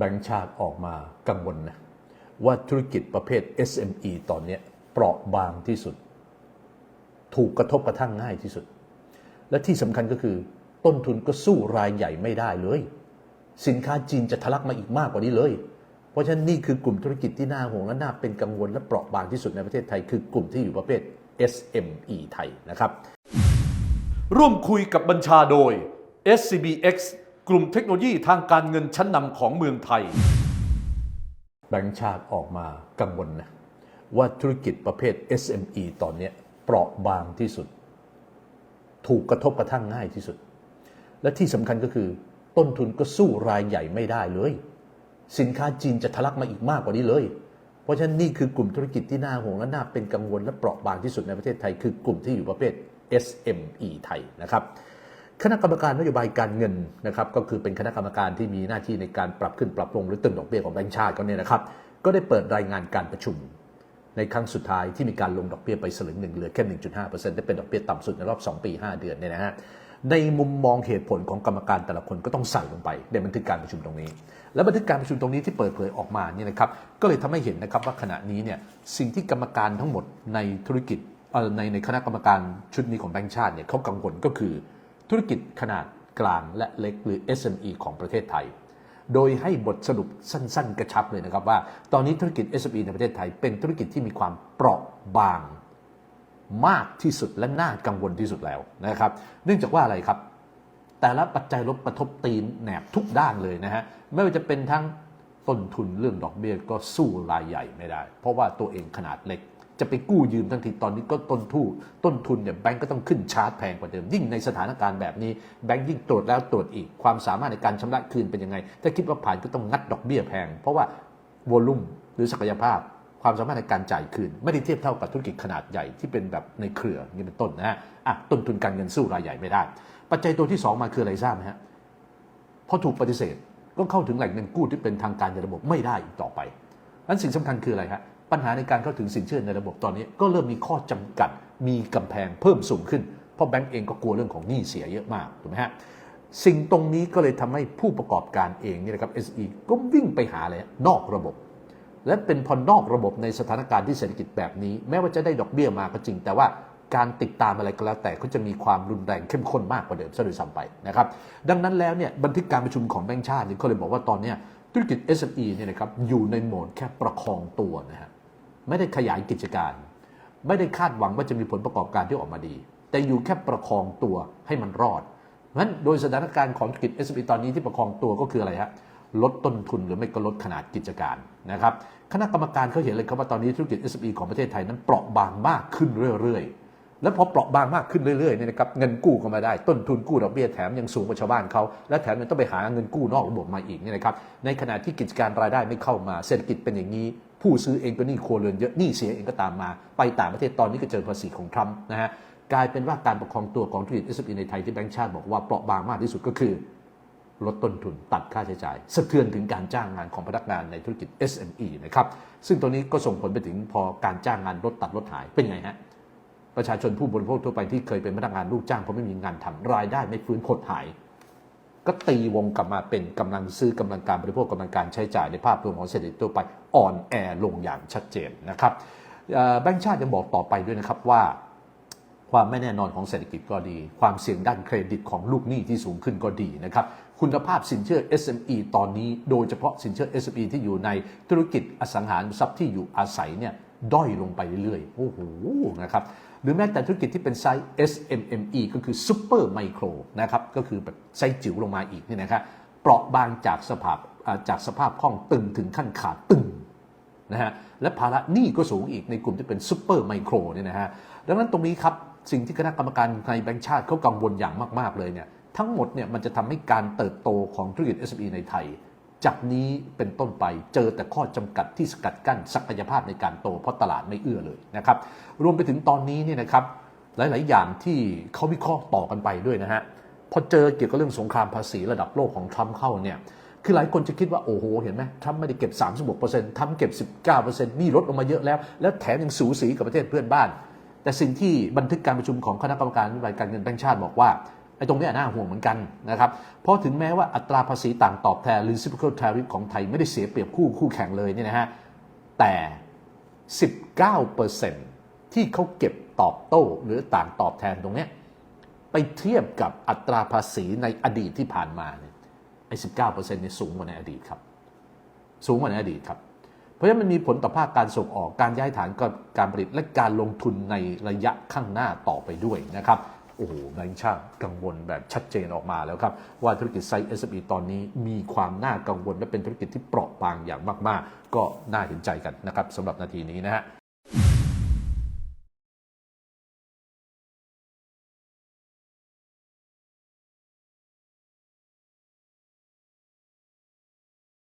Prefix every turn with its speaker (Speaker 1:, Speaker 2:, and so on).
Speaker 1: แบงก์ชาติออกมากังวลนะว่าธุรกิจประเภท SME ตอนนี้เปราะบางที่สุด ถูกกระทบกระทั่งง่ายที่สุด และที่สำคัญก็คือ ต้นทุนก็สู้รายใหญ่ไม่ได้เลย สินค้าจีนจะทะลักมาอีกมากกว่านี้เลย เพราะฉะนั้นนี่คือกลุ่มธุรกิจที่น่าห่วงและน่าเป็นกังวลและเปราะบางที่สุดในประเทศไทย คือกลุ่มที่อยู่ประเภท SME ไทยนะครับ
Speaker 2: ร่วมคุยกับบัญชาโดย SCBX กลุ่มเทคโนโลยีทางการเงินชั้นนำของเมืองไทย
Speaker 1: แบงก์ชาติออกมากังวลนะว่าธุรกิจประเภท SME ตอนนี้เปราะบางที่สุด ถูกกระทบกระทั่งง่ายที่สุด และที่สำคัญก็คือ ต้นทุนก็สู้รายใหญ่ไม่ได้เลย สินค้าจีนจะทะลักมาอีกมากกว่านี้เลย เพราะฉะนั้นนี่คือกลุ่มธุรกิจที่น่าห่วงและน่าเป็นกังวลและเปราะบางที่สุดในประเทศไทย คือกลุ่มที่อยู่ประเภท SME ไทยนะครับ คณะกรรมการนโยบายการเงินนะครับก็คือเป็นคณะกรรมการที่มีหน้าที่ในการปรับขึ้นปรับลงหรือตึงดอกเบี้ยของแบงก์ชาติก็เนี่ยนะครับก็ได้เปิดรายงานการประชุม ในครั้งสุดท้ายที่มีการลงดอกเบี้ยไปสลึงหนึ่งเหลือแค่ 1.5%ได้เป็นดอกเบี้ยต่ำสุดในรอบ 2 ปี 5 เดือนเนี่ยนะฮะในมุมมองเหตุผลของกรรมการแต่ละคนก็ต้องใส่ลงไปในบันทึกการประชุมตรงนี้ และบันทึกการประชุมตรงนี้ที่เปิดเผยออกมาเนี่ยนะครับก็เลยทำให้เห็นนะครับว่าขณะนี้เนี่ยสิ่งที่กรรมการทั้งหมดในธุรกิจในในคณะกรรมการชุดนี้ของแบงก์ชาติเนี่ยเขากังวลก็คือ ธุรกิจขนาดกลางและเล็กหรือ SME ของประเทศไทย โดยให้บทสรุปสั้น ๆ กระชับเลยนะครับว่า ตอนนี้ธุรกิจ SME ในประเทศไทย เป็นธุรกิจที่มีความเปราะบางมากที่สุดและน่ากังวลที่สุดแล้วนะครับ เนื่องจากว่าอะไรครับ แต่ละปัจจัยลบกระทบตีนแหนบทุกด้านเลยนะฮะไม่ว่าจะเป็นทั้งต้นทุนเรื่องดอกเบี้ยก็สู้รายใหญ่ไม่ได้ เพราะว่าตัวเองขนาดเล็ก จะไปกู้ยืมทั้งทีตอนนี้ก็ต้นทุนต้นทุนเนี่ยแบงก์ก็ต้องขึ้นชาร์จแพงกว่าเดิม ยิ่งในสถานการณ์แบบนี้แบงก์ยิ่งตรวจแล้วตรวจอีกความสามารถในการชำระคืนเป็นยังไง ถ้าคิดว่าผ่านก็ต้องงัดดอกเบี้ยแพง เพราะว่าวอลุ่มหรือศักยภาพความสามารถในการจ่ายคืน ไม่ได้เทียบเท่ากับธุรกิจขนาดใหญ่ที่เป็นแบบในเครือนี้เป็นต้นนะฮะอะต้นทุนการเงินสู้รายใหญ่ไม่ได้ ปัจจัยตัวที่สองมาคืออะไรทราบไหมฮะพอถูกปฏิเสธก็เข้าถึงแหล่งเงินกู้ที่เป็นทางการในระบบไม่ได้อีกต่อไปนั้นสิ่งสำคัญคืออะไรฮะ ปัญหาในการเข้าถึงสินเชื่อในระบบตอนนี้ ก็เริ่มมีข้อจำกัด มีกำแพงเพิ่มสูงขึ้น เพราะแบงก์เองก็กลัวเรื่องของหนี้เสียเยอะมากถูกไหมฮะสิ่งตรงนี้ก็เลยทำให้ผู้ประกอบการเองนี่นะครับ SE ก็วิ่งไปหาอะไรนอกระบบ และเป็นพอนอกระบบในสถานการณ์ที่เศรษฐกิจแบบนี้ แม้ว่าจะได้ดอกเบี้ยมาก็จริง แต่ว่าการติดตามอะไรก็แล้วแต่ก็จะมีความรุนแรงเข้มข้นมากกว่าเดิมซะด้วยซ้ำไปนะครับดังนั้นแล้วเนี่ยบันทึกการประชุมของแบงก์ชาติเนี่ยเขาเลยบอกว่าตอนนี้ธุรกิจ SME เนี่ยนะครับอยู่ในโหมดแค่ประคองตัวนะฮะ ไม่ได้ขยายกิจการ ไม่ได้คาดหวังว่าจะมีผลประกอบการที่ออกมาดี แต่อยู่แค่ประคองตัวให้มันรอดเพราะฉะนั้นโดยสถานการณ์ของธุรกิจ SME ตอนนี้ที่ประคองตัวก็คืออะไรฮะลดต้นทุนหรือไม่ก็ลดขนาดกิจการนะครับคณะกรรมการเขาเห็นเลยครับว่าตอนนี้ธุรกิจ SME ของประเทศไทยนั้นเปราะบางมากขึ้นเรื่อยๆ แล้วพอเปราะบางมากขึ้นเรื่อยๆเนี่ยนะครับเงินกู้ก็ไมาได้ต้นทุนกู้ดอกเบี้ยแถมยังสูงกว่าชาวบ้านเขาและแถมยังต้องไปหาเงินกู้นอกระบบมาอีกเนี่ยนะครับในขณะที่กิจการรายได้ไม่เข้ามาเศรษฐกิจเป็นอย่างนี้ ผู้ซื้อเองก็หนี้ครัวเรือนเยอะหนี้เสียเองก็ตามมา ไปต่างประเทศตอนนี้ก็เจอภาษีของทรัมป์นะฮะกลายเป็นว่าการประคองตัวของธุรกิจ SME ในไทยที่แบงก์ชาติบอกว่าเปราะบางมากที่สุดก็คือ ลดต้นทุนตัดค่าใช้จ่าย สะเทือนถึงการจ้างงานของพนักงานในธุรกิจ SME นะครับซึ่งตรงนี้ก็ส่งผลไปถึงพอการจ้างงานลดตัดลดหายเป็นไงฮะประชาชนผู้บริโภคทั่วไปที่เคยเป็นพนักงานลูกจ้างเพราะไม่มีงานทำรายได้ไม่ฟื้นหดหาย ก็ตีวงกลับมาเป็นกำลังซื้อกำลังการบริโภคกำลังการใช้จ่ายในภาพรวมของเศรษฐกิจทั่วไปอ่อนแอลงอย่างชัดเจนนะครับแบงก์ชาติยังบอกต่อไปด้วยนะครับว่า ความไม่แน่นอนของเศรษฐกิจก็ดี ความเสี่ยงด้านเครดิตของลูกหนี้ที่สูงขึ้นก็ดีนะครับคุณภาพสินเชื่อ SME ตอนนี้ โดยเฉพาะสินเชื่อ SME ที่อยู่ในธุรกิจอสังหาริมทรัพย์ที่อยู่อาศัยเนี่ย ด้อยลงไปเรื่อยๆ โอ้โหนะครับ หรือแม้แต่ธุรกิจที่เป็นไซส์ SMME ก็คือ Super Micro นะครับ ก็คือแบบไซส์จิ๋วลงมาอีกนี่นะครับ เปราะบางจากสภาพจากสภาพคล่องตึงถึงขั้นขาดตึงนะฮะ และภาระหนี้ก็สูงอีกในกลุ่มที่เป็นซูเปอร์ไมโครเนี่ยนะฮะ ดังนั้นตรงนี้ครับ สิ่งที่คณะกรรมการในแบงก์ชาติเขากังวลอย่างมากๆเลยเนี่ย ทั้งหมดเนี่ยมันจะทำให้การเติบโตของธุรกิจ SME ในไทย จากนี้เป็นต้นไปเจอแต่ข้อจำกัดที่สกัดกั้นศักยภาพในการโตเพราะตลาดไม่เอื้อเลยนะครับ รวมไปถึงตอนนี้เนี่ยนะครับหลาย ๆ อย่างที่เขาวิเคราะห์ต่อกันไปด้วยนะฮะพอเจอเกี่ยวกับเรื่องสงครามภาษีระดับโลกของทรัมป์เข้าเนี่ยคือหลายคนจะคิดว่าโอ้โหเห็นไหมทรัมป์ไม่ได้เก็บ 36%ทรัมป์เก็บ 19%นี่ลดลงมาเยอะแล้ว แล้วแถมยังสูสีกับประเทศเพื่อนบ้าน แต่สิ่งที่บันทึกการประชุมของคณะกรรมการนโยบายการเงินแบงก์ชาติบอกว่า ไอ้ตรงนี้น่าห่วงเหมือนกันนะครับ เพราะถึงแม้ว่าอัตราภาษีต่างตอบแทน reciprocal tariff ของไทยไม่ได้เสียเปรียบคู่คู่แข่งเลยเนี่ยนะฮะ แต่ 19%ที่เขาเก็บตอบโต้หรือต่างตอบแทนตรงนี้ไปเทียบกับอัตราภาษีในอดีตที่ผ่านมาเนี่ยไอ้19%เนี่ยสูงกว่าในอดีตครับ สูงกว่าในอดีตครับ เพราะฉะนั้นมันมีผลต่อภาคการส่งออกการย้ายฐานการผลิตและการลงทุนในระยะข้างหน้าต่อไปด้วยนะครับ โอ้โหแบงค์ชาติกังวลแบบชัดเจนออกมาแล้วครับ ว่าธุรกิจไซส์ SME ตอนนี้มีความน่ากังวลและเป็นธุรกิจที่เปราะบางอย่างมาก ๆ ก็น่าเห็นใจกันนะครับสำหรับนาทีนี้นะฮะ